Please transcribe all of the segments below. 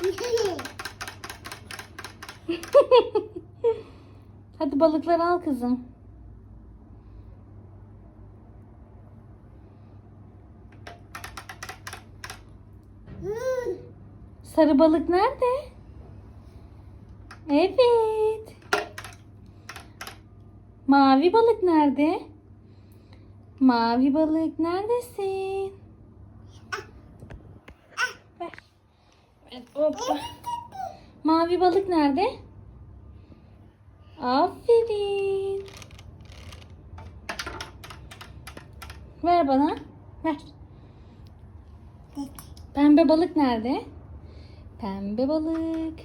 Hadi balıkları al kızım. Sarı balık nerede? Evet. Mavi balık nerede? Mavi balık neredesin? Mavi balık nerede? Aferin. Ver bana. Ver. Pembe balık nerede? Pembe balık.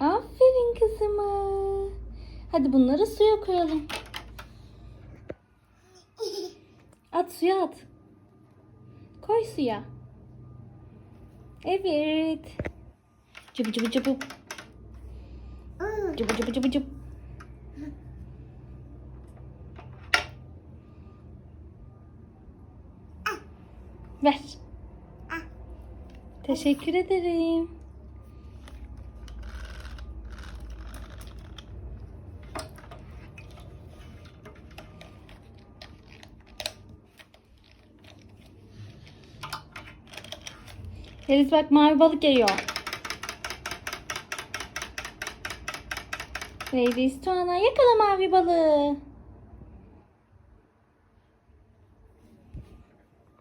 Aferin kızıma. Hadi bunları suya koyalım. At suya at. Koy suya. Evet. Cıbı cıbı cıbı. Cıbı cıbı cıbı cıbı. Ver. Teşekkür ederim. Deniz bak mavi balık geliyor. Ladies Tuana yakala mavi balığı.